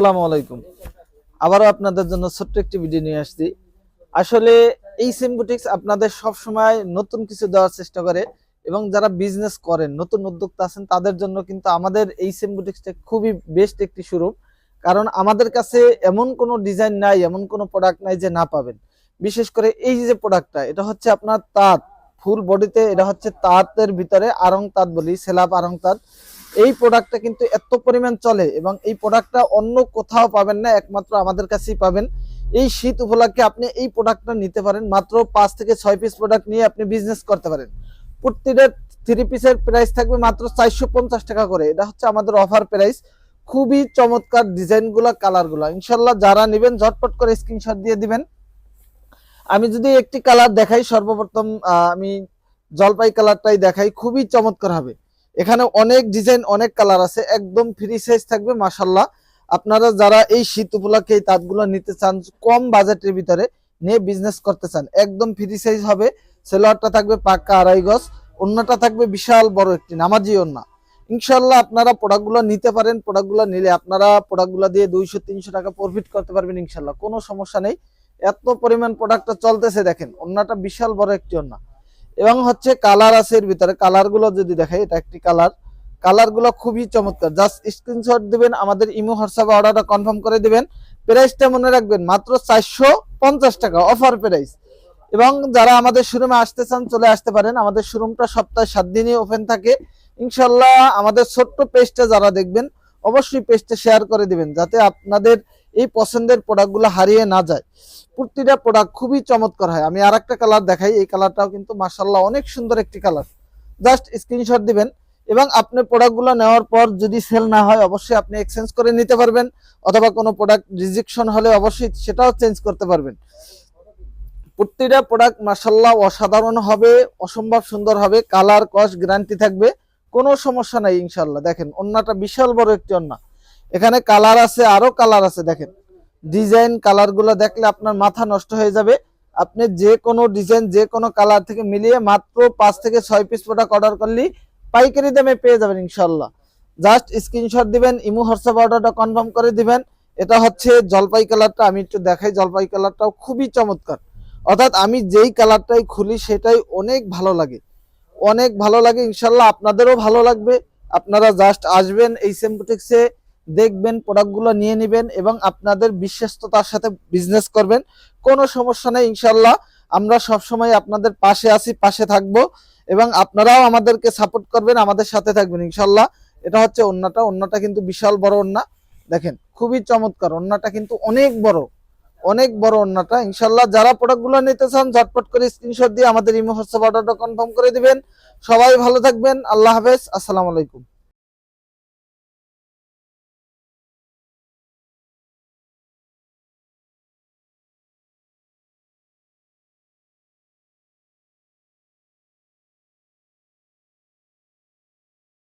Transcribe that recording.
আসসালামু আলাইকুম। আবারও আপনাদের জন্য ছোট্ট একটি ভিডিও নিয়ে আসছি। আসলে এই আপনাদের সব সময় নতুন কিছু দেওয়ার চেষ্টা করে এবং যারা বিজনেস করেন, নতুন উদ্যোক্তা আছেন, তাদের জন্য কিন্তু আমাদের এই খুবই বেস্ট একটি শোরুম কারণ আমাদের কাছে এমন কোনো ডিজাইন নাই, এমন কোনো প্রোডাক্ট নাই যে না পাবেন। বিশেষ করে এই যে প্রোডাক্টটা এটা হচ্ছে আপনার তাঁত। ফুল বডিতে এটা হচ্ছে তাঁতের ভিতরে আরং তাঁত বলি, সেলাপ আরং তাঁত। এই প্রোডাক্টটা কিন্তু এত পরিমাণ চলে এবং এই প্রোডাক্টটা অন্য কোথাও পাবেন না, একমাত্র আমাদের কাছেই পাবেন। এই শীত উপলক্ষে আপনি এই প্রোডাক্টটা নিতে পারেন, মাত্র পাঁচ থেকে ছয় পিস প্রোডাক্ট নিয়ে আপনি বিজনেস করতে পারেন। প্রতিটা থ্রি পিসের প্রাইস থাকবে মাত্র চারশো পঞ্চাশ টাকা করে। এটা হচ্ছে আমাদের অফার প্রাইস খুবই চমৎকার ডিজাইনগুলা, কালারগুলা। ইনশাল্লাহ যারা নেবেন, ঝটপট করে স্ক্রিনশট দিয়ে দিবেন। আমি যদি একটি কালার দেখাই, সর্বপ্রথম আমি জলপাই কালারটাই দেখাই, খুবই চমৎকার হবে। এখানে অনেক ডিজাইন অনেক কালার আছে, একদম ফ্রি সাইজ থাকবে মাসাল্লাহ আপনারা যারা এই শীত উপলক্ষে এই তাঁতগুলো নিতে চান, কম বাজেটের ভিতরে নিয়ে বিজনেস করতে চান, একদম ফ্রি সাইজ হবে। সেলোয়ারটা থাকবে পাক্কা আড়াই গজ অন্যটা থাকবে বিশাল বড় একটি, নামাজি ওন্না ইনশাল্লাহ আপনারা প্রোডাক্টগুলো নিতে পারেন প্রোডাক্টগুলো নিলে আপনারা প্রোডাক্টগুলো দিয়ে দুইশো, তিনশো টাকা প্রফিট করতে পারবেন ইনশাল্লাহ কোনো সমস্যা নেই। এত পরিমাণ প্রোডাক্টটা চলতেছে, দেখেন অন্যটা বিশাল বড় একটি ওন্না এবং হচ্ছে কালার আছে এর ভিতরে। কালারগুলো যদি দেখাই, এটা একটি কালার কালারগুলো খুবই চমৎকার। জাস্ট স্ক্রিনশট দিবেন, আমাদের ইমো হোয়াটসঅ্যাপে অর্ডারটা কনফার্ম করে দিবেন। প্রাইসটা মনে রাখবেন মাত্র চারশো পঞ্চাশ টাকা অফার প্রাইস এবং যারা আমাদের শোরুমে আসতে চান, চলে আসতে পারেন। আমাদের শোরুমটা সপ্তাহে সাত দিনই ওপেন থাকে। ইনশাল্লাহ আমাদের ছোট্ট পেজটা যারা দেখবেন, অবশ্যই পেজটা শেয়ার করে দিবেন, যাতে আপনাদের এই পছন্দের প্রোডাক্টগুলো হারিয়ে না যায়। প্রতিটা প্রোডাক্ট খুবই চমৎকার হয়। আমি আর একটা কালার দেখাই। এই কালারটাও কিন্তু মার্শাল্লাহ অনেক সুন্দর একটি কালার জাস্ট স্ক্রিনশট দিবেন এবং আপনি প্রোডাক্টগুলো নেওয়ার পর যদি সেল না হয়, অবশ্যই আপনি এক্সচেঞ্জ করে নিতে পারবেন। অথবা কোনো প্রোডাক্ট রিজেকশন হলে অবশ্যই সেটাও চেঞ্জ করতে পারবেন। প্রতিটা প্রোডাক্ট মার্শাল্লাহ অসাধারণ হবে, অসম্ভব সুন্দর হবে কালার কস্ট গ্যারান্টি থাকবে। কোনো সমস্যা নাই ইনশাল্লাহ দেখেন, অন্যটা বিশাল বড় একটি অন্য। এখানে কালার আছে, আরও কালার আছে, দেখেন। ডিজাইন কালারগুলো দেখলে আপনার মাথা নষ্ট হয়ে যাবে। আপনি যে কোনো ডিজাইন, যে কোনো কালার থেকে মিলিয়ে মাত্র পাঁচ থেকে ছয় পিস প্রোডাক্ট অর্ডার করলেই পাইকারি দামে পেয়ে যাবেন ইনশাল্লাহ জাস্ট স্ক্রিনশট দিবেন, ইমো হোয়াটসঅ্যাপ অর্ডারটা কনফার্ম করে দিবেন। এটা হচ্ছে জলপাই কালারটা, আমি একটু দেখাই জলপাই কালারটাও খুবই চমৎকার। অর্থাৎ আমি যেই কালারটাই খুলি সেটাই অনেক ভালো লাগে। অনেক ভালো লাগে ইনশাল্লাহ আপনাদেরও ভালো লাগবে। আপনারা জাস্ট আসবেন এই সেম্পুটিক্সে দেখবেন প্রোডাক্টগুলো নিয়ে নেবেন এবং আপনাদের বিশ্বস্ততার সাথে বিজনেস করবেন। কোনো সমস্যা নেই ইনশাল্লাহ আমরা সবসময় আপনাদের পাশে আছি, পাশে থাকব এবং আপনারাও আমাদেরকে সাপোর্ট করবেন, আমাদের সাথে থাকবেন ইনশাল্লাহ এটা হচ্ছে অন্যটা অন্যটা কিন্তু বিশাল বড় অন্যা। দেখেন, খুবই চমৎকার, অন্যটা কিন্তু অনেক বড় অনেক বড় অন্যটা। ইনশাল্লাহ যারা প্রোডাক্টগুলো নিতে চান, ঝটপট করে স্ক্রিনশট দিয়ে আমাদের ইমো হোয়াটসঅ্যাপ অর্ডারটা কনফার্ম করে দিবেন। সবাই ভালো থাকবেন, আল্লাহ হাফেজ, আসসালামু আলাইকুম।